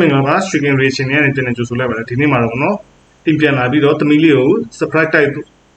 မင်္ဂလာပါ Chicken Ration နဲ့ပြန်နေကြိုဆိုလိုက်ပါတယ်ဒီနေ့မှာတော့ဗောနော်အိမ်ပြန်လာပြီးတော့သမီးလေးကို surprise တိုက်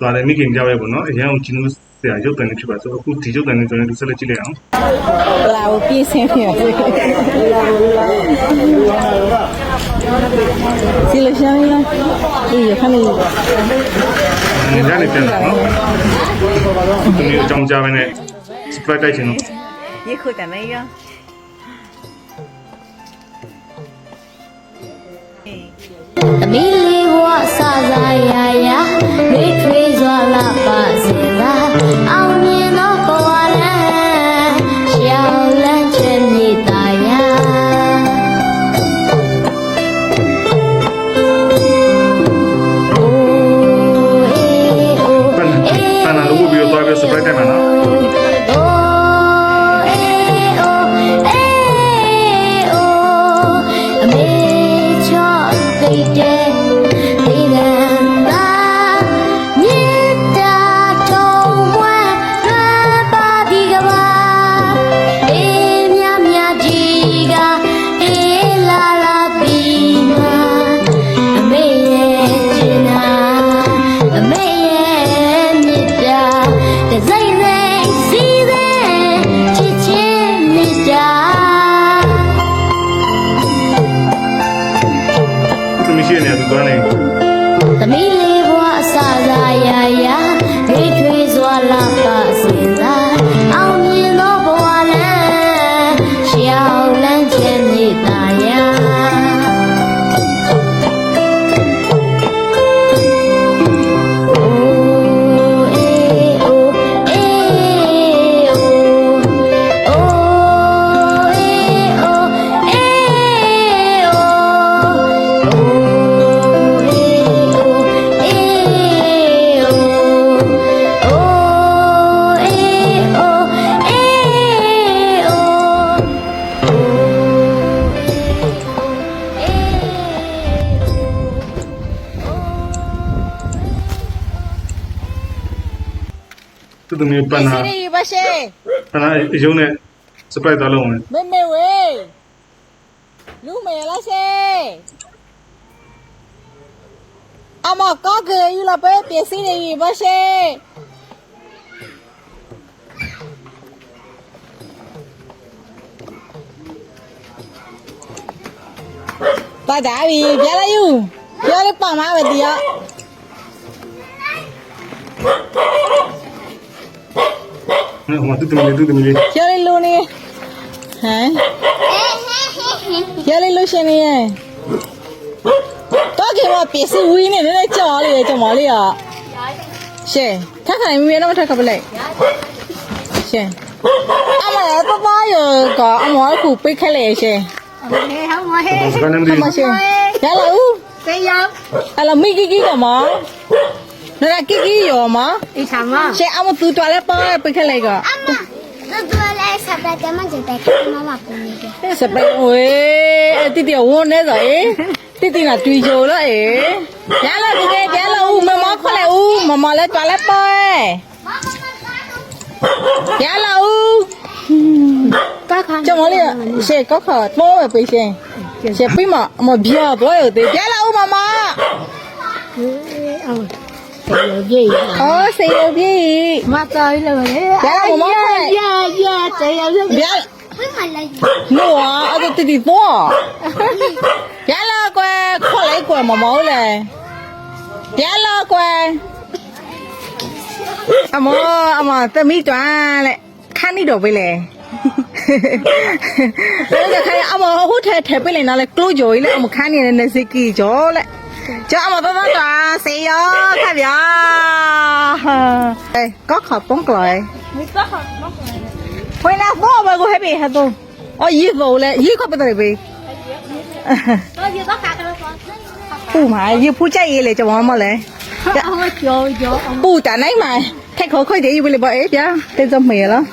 သွားတယ်မိခင်ကြောက်ရဲဗောနော်အရန်ကိုကျင်းလို့ဆရာရုပ်တန်နေဖြစ်ပါဆိုအခုဒီရုပ်တန်နေကျွန်တော်တို့ဆက်လက်ကြည့်လိုက်အောင်လာကိုပြည့်စင်ပြန်စီလရှမ်းလားဒီရခဏလေးညနေပြန်လာနော်သမီးအကြောင်းကြားပဲနဲ့ surprise တိုက်ချင်တော့ရေခုတမယ်ရော သမီးလေးဘဝစစားရာရာရွေးထွေးစွာလာပါစေသာအောင်မြင်သောဘဝ သူသမီးပန်လာစီရီပါရှေပန်လာအယုံနဲ့ surprise သွားလုံးဝင်မေမေဝေးလူမေလားရှေအမကောက်ကေယူလာပဲပြည့်စီရီပါရှေပါဒါပြီပြလာယူပြလေးပါမှာပဲတရား ဟိုမှာသူသမီးလေးသူသမီးလေး ပြလေးလူနေဟမ်ပြလေးလူရှင်နေရဲ့တော့ကေမပစ္စည်းဝီးနေနေကြော်လေးကြော်မလေးอ่ะရှေထက်ခိုင်မီတော့ထက်ခပလိုက်ရှေအမလည်းပပရောကအမောခုပိတ်ခက်လေရှေ စကန်နေမ အမ ဒီ ရှေရလာဦး 谁要？ အလမီကီကီကမ 那给给有吗？你看嘛，现在我们都抓来包了，不看那个。阿妈，这抓来啥来？咱们就带看妈妈过年的。那啥来？喂，弟弟，我那个哎，弟弟那退休了哎。别了，弟弟，别了，我妈妈过来，我妈妈来抓来包哎。别了，我。高考。叫我嘞，现高考包了不行，现背嘛，我不要多有的。别了，我妈妈。哎，啊。哦，谁有病？妈找你了没？呀，我妈呀呀，谁有病？呀，我啊，我弟弟多。呀了，乖，快来乖，毛毛嘞。呀了，乖。阿毛阿毛，这米转嘞，看你多不嘞？那个看阿毛，好太太不嘞，拿来勾脚嘞，我们看你那那些鸡脚嘞。cho mà tôi nói là xì vô thay vô. Đây có hộp bóng cười. Quay nào vô mà cô hay bị hả tôi ôi gì vô lẹ gì có bị tôi bị. Phụ mà gì phụ chạy lẹ cho mama lẹ. Dạ. Phụ trả nấy mà thay khẩu khơi để yêu bị bỏ ép á tên cho mẹ lắm.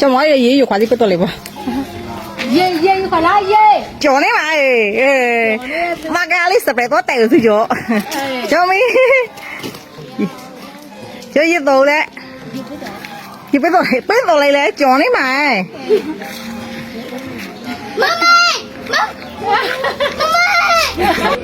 Cho mọi gì yêu khóa đi của tôi lại bỏ yeah yeah yêu khóa lá yeah chỗ này mà mà cái ali này có tèo thứ chỗ. Cho mi. Cho gì tù đấy. Gì biết rồi biết rồi này là chỗ này mà mama! Mama! Mama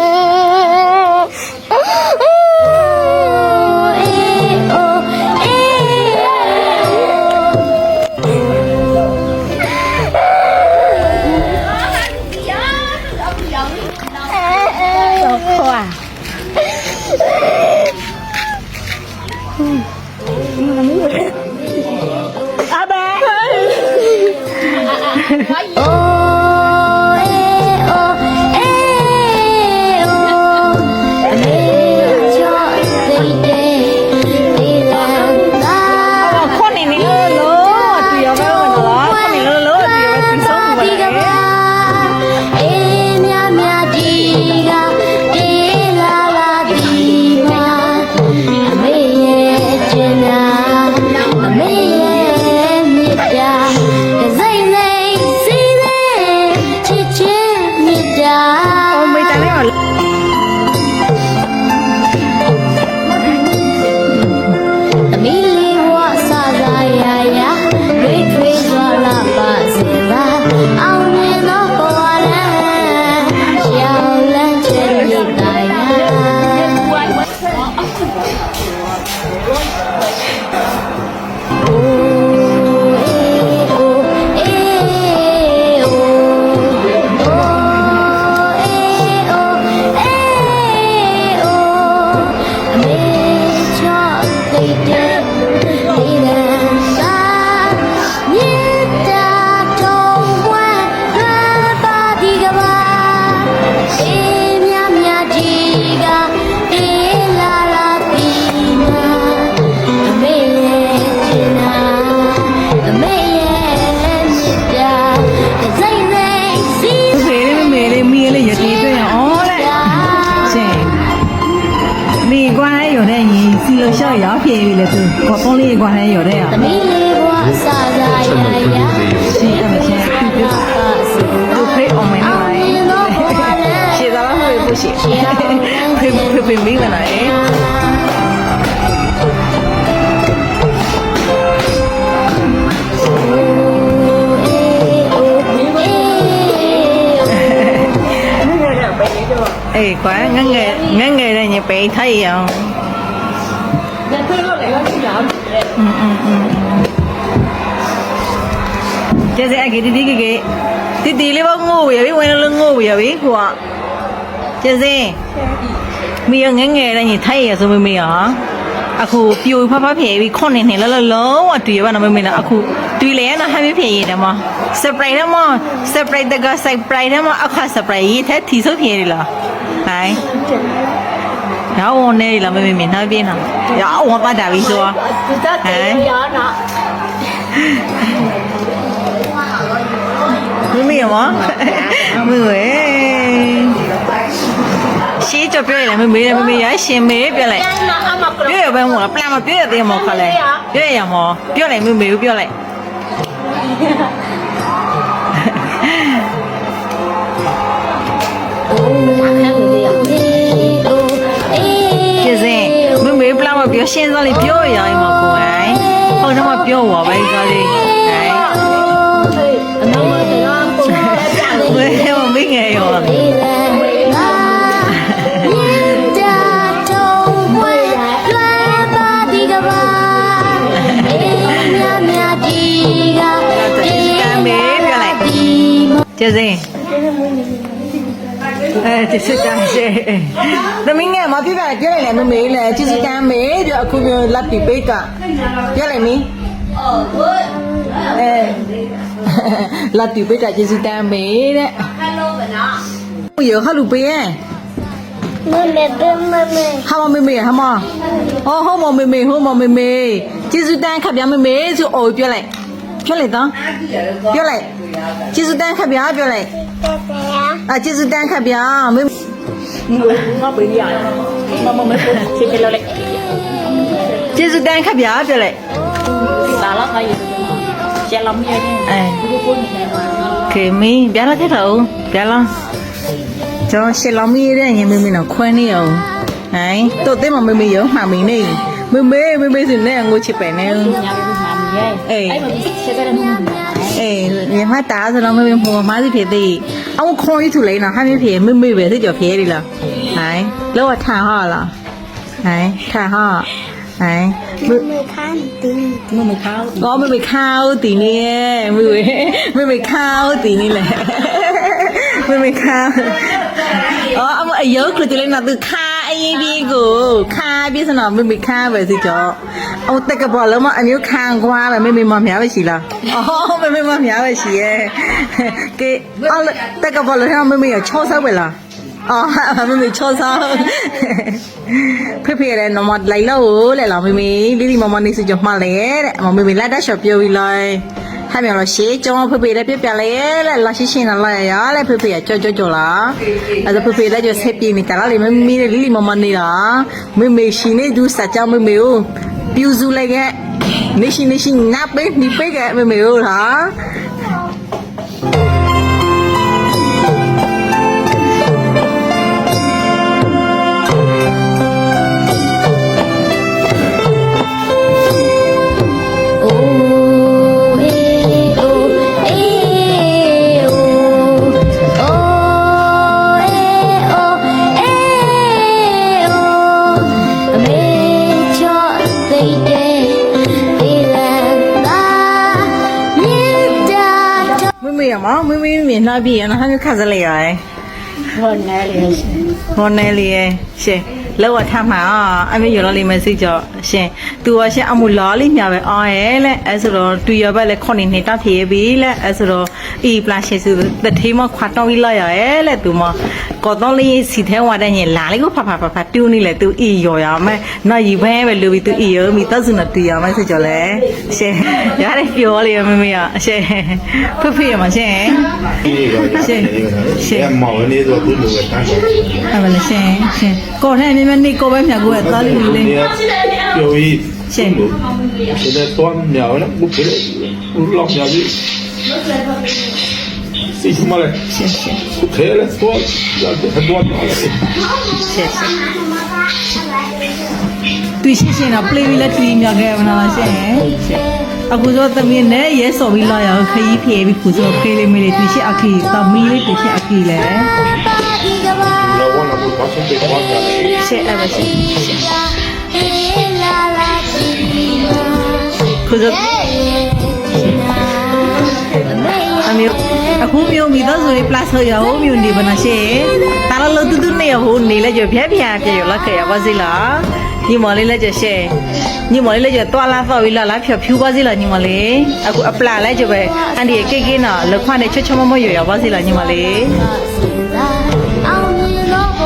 မီကွာရောတဲ့ရင်စီလို့ရှော့ရပြေပြီလေသူကောတုံးလေးကွာနဲ့ရောတဲ့ရသမီးလေးဘွားစာစာရာရာရှင်အမရှင်ပြပြပါစေသူဖေးအောင်မင်းလာရှေ့သား လားဖေးဖို့ရှေ့ဖေးဖေးဖေးမင်းလာတယ် အေးကွာငငယ်ငငယ်တဲ့ညပိထိုက်အောင်อืมอืมอืมကျစအကေတီတီကေကေတီတီလေးပေါ့ငို့ရပြီဝင်လို့ငို့ရပြီဟိုကကျစမီရငငယ်တဲ့ညထိုက်ရဆိုမမေရအခုပြိုဖဖဖြေပြီးခွန်နေနေလလလုံးဝတူရပါနမမေနာအခုတူလေရနာဟမ်းဖြေရတယ်မ စပရိုက်တယ်မစပရိုက်တကစပရိုက်တယ်မအခါစပရိုက်ရေးတဲ့တီဆိုဖြေရလားဟိုင်းရောင်းဝင်နေလားမမေမေနောက်ပြေးနော်ရောင်းဝင်ပတ်တာပြီဆိုဟမ်မမေရမမမေဝဲရှေးကြပြောရမမေရမမေရရှင်မေပြောလိုက်ပြောရပဲမို့လားပလန်မပြောရသေးမောခလဲပြောရရမောပြောလိုက်မေမေကိုပြောလိုက်ကျစင်မေမေ ပလန်မပြောရှင်းစောလေးပြောရရင်မကိုယ်ဟိုတော့မပြောပါပဲစောလေးဟဲ့ဝဲမမေငယ်ရော ကျစင်အဲကျစတမ်းရှေသမီးငယ်မပြပြပြောလိုက်လေမမေလေကျစတမ်းမေပြအခုပြလက်ပီပိတ်ကပြောလိုက်မီအဲလက်ပီပိတ်ကကျစတမ်းမေတဲ့ဟယ်လိုဗနာယောဟလူပေးရဲ့ဟာမမေမေဟာမအော်ဟောမမေမေဟောမမေမေကျစတမ်းခပ်ပြမမေဆိုအိုပြောလိုက် ပြောလိုက်တော့ပြောလိုက်ကျေးဇူးတန်းခက်ဗျာပြောလိုက်အာကျေးဇူးတန်းခက်ဗျာမင်းငါပေးရမမမဆိုချစ်တယ်လို့လေကျေးဇူးတန်းခက်ဗျာပြောလိုက်လာလာခါယူကျေးလမ်းရဲ့အဲခေမင်းပြလာခဲ့တော့ပြလာကျွန်တော်ရှစ်လောင်းမီးရဲ့ငယ်မင်းမင်းတော့ခွန်းနေအောင်ဟိုင်းတော့တင်းမမင်းမင်းရောမှမင်းနေ เมื่อเมื่อเมื่อเมื่อสิแน่งูชิไปแน่ Eh. Eh, nhà hoa tá rồi nó mới mua má thì thiệt đi. Ông coi thủ lấy nào hai mươi phiền mới mới về thế giờ phiền đi là. Đấy, lúc là thả ho là. Đấy, thả ho. Đấy. มือมือข้างตึงมือมือข้าว Có mới bị khao tí nè, mới bị mới bị khao tí nè lẹ. Mới bị khao. Ờ, ông ấy nhớ rồi thì lên là từ khao. ရေးပြီးကိုခါပြီးစနော်မိမိခါပဲစိကြောအော်တက်ကပေါ်လုံးမအမျိုးခံခွာပဲမိမိမများပဲရှိလားအော်မိမိမများပဲရှိရဲ့ကဲအော်တက်ကပေါ်လုံးကမိမိရချောဆောက်ပဲလားအော်မမေချောစားဖေဖေလည်းနမလိုက်လို့လေလားမမေလေးဒီမမနေစကြမှာလေတဲ့မမေလက်တက်ရှော့ပြောပြီးလိုက် ဟာမြော်လို့ရှေးကျောင်းဖေဖေလည်းပြပြလေလေလာရှိရှင်လာရရလေဖေဖေကကြောကြောကြောလားအဲ့ဒါဖေဖေလည်းကျဆက်ပြေမိတလားလေမမေလီလီမမနေတာမေမေရှင်နေသူစကြမေမေကိုပြူစုလိုက်ခဲ့နေရှင်နေရှင်ငါပေးနေ ပြရနော်ဟာမျိုးခါစလေရယ် hơn này liền ဟောနေလေရှင်လောက်ထမှာအမေရော်လေးမစိကြောရှင်သူကရှင်အမှုလာလေးမြပဲအော်ရဲ့လေအဲဆိုတော့တူရဘက်လေခုနှစ်နှစ်တဖြေပြီလေအဲဆိုတော့ဤပလာရှင်စုတထေးမခွာတော့ပြီးလာရရဲ့လေသူမကောတော့လေးစီထဲဝါတဲ့ညလာလေးကိုဖဖဖဖတူးနေလေသူဤရော်ရမယ်နော်ရီဘဲပဲလူပြီးသူဤရောမိသစုနတူရမယ်စိကြောလေရှင်ရတယ်ပြောလေမမေရရှင်ဖဖေရမရှင်ရှင်းရှင်းမောင်နေတော့သူ့လိုပဲတန်းတယ်အဲ့မလားရှင်ရှင်ကိုထဲမြမနေကိုပဲမြတ်ကိုရဲ့သားလေးလေးပြောပြီးရှင်းလို့ဒီတော့မြောင်လားဘုကလေးဘုလောက်မြောင်ပြီး စီမလဲရှင်ရှင်ဘုခဲလဲတော့တော့တော့တော့ရှင်ရှင်သူရှင်ရှင်တော့ play ပြီးလက်တီးမြခဲ့မလားရှင်ရှင်အခုဆိုသမီးနဲ့ရဲစော်ပြီးလာရခရီးဖြေပြီးခုဆိုဖေးလေးမေးလေးသူရှိအခီသမီးလေးသူရှိအခီလဲပါဒီကဘာလောကနာဘုဘာဆုံးတဲ့ဘာသာလဲရှင်အဲ့မရှင်ရှင်အေးလာလာကြည့်မာခုဆိုအမျိုး အခုမျိုးမိသားစုလေး plus ရဟိုမျိုးနေပါနာရှင်တာလလို့တူတူနေဟိုနေလဲကြဖြဲဖြဲပြေရလက်ခဲ့ရပါစေလားညီမလေးလည်းကြရှဲညီမလေးလည်းကြတွာလာတော့ပြီးလာလာဖြောဖြူပါစေလားညီမလေးအခုအပလာလည်းကြပဲအန်ဒီကေကေနော်လက်ခွနဲ့ချွတ်ချွတ်မမရရပါစေလားညီမလေးအောင်မြင်သောဘ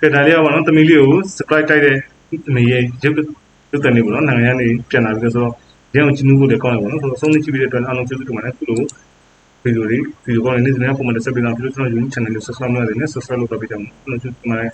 ကဲဒါလေးကပေါ့နော်သမီးလေးကို subscribe တိုက်တဲ့မေရဲ့ရုပ်ရုပ်တန်လေးပေါ့နော်နိုင်ငံကနေပြန်လာပြီးတော့ဆိုတော့ရအောင်ချီနူးဖို့လည်းကောင်းတယ်ပေါ့နော်ဆိုတော့ဆုံးနေကြည့်ပြီးတဲ့အတွက်အားလုံးကျေးဇူးတင်ပါတယ်ခုလိုဗီဒီယိုလေးဗီဒီယိုကောင်းတဲ့နေ့စဉ်နဲ့ပုံမှန်တက်ဆက်ပေးတာပြီးတော့ကျွန်တော် YouTube channel ကို subscribe လုပ်ရတယ်နဲ့ subscribe လုပ်တော့ပေးကြအောင်အားလုံးကျေးဇူးတင်ပါတယ်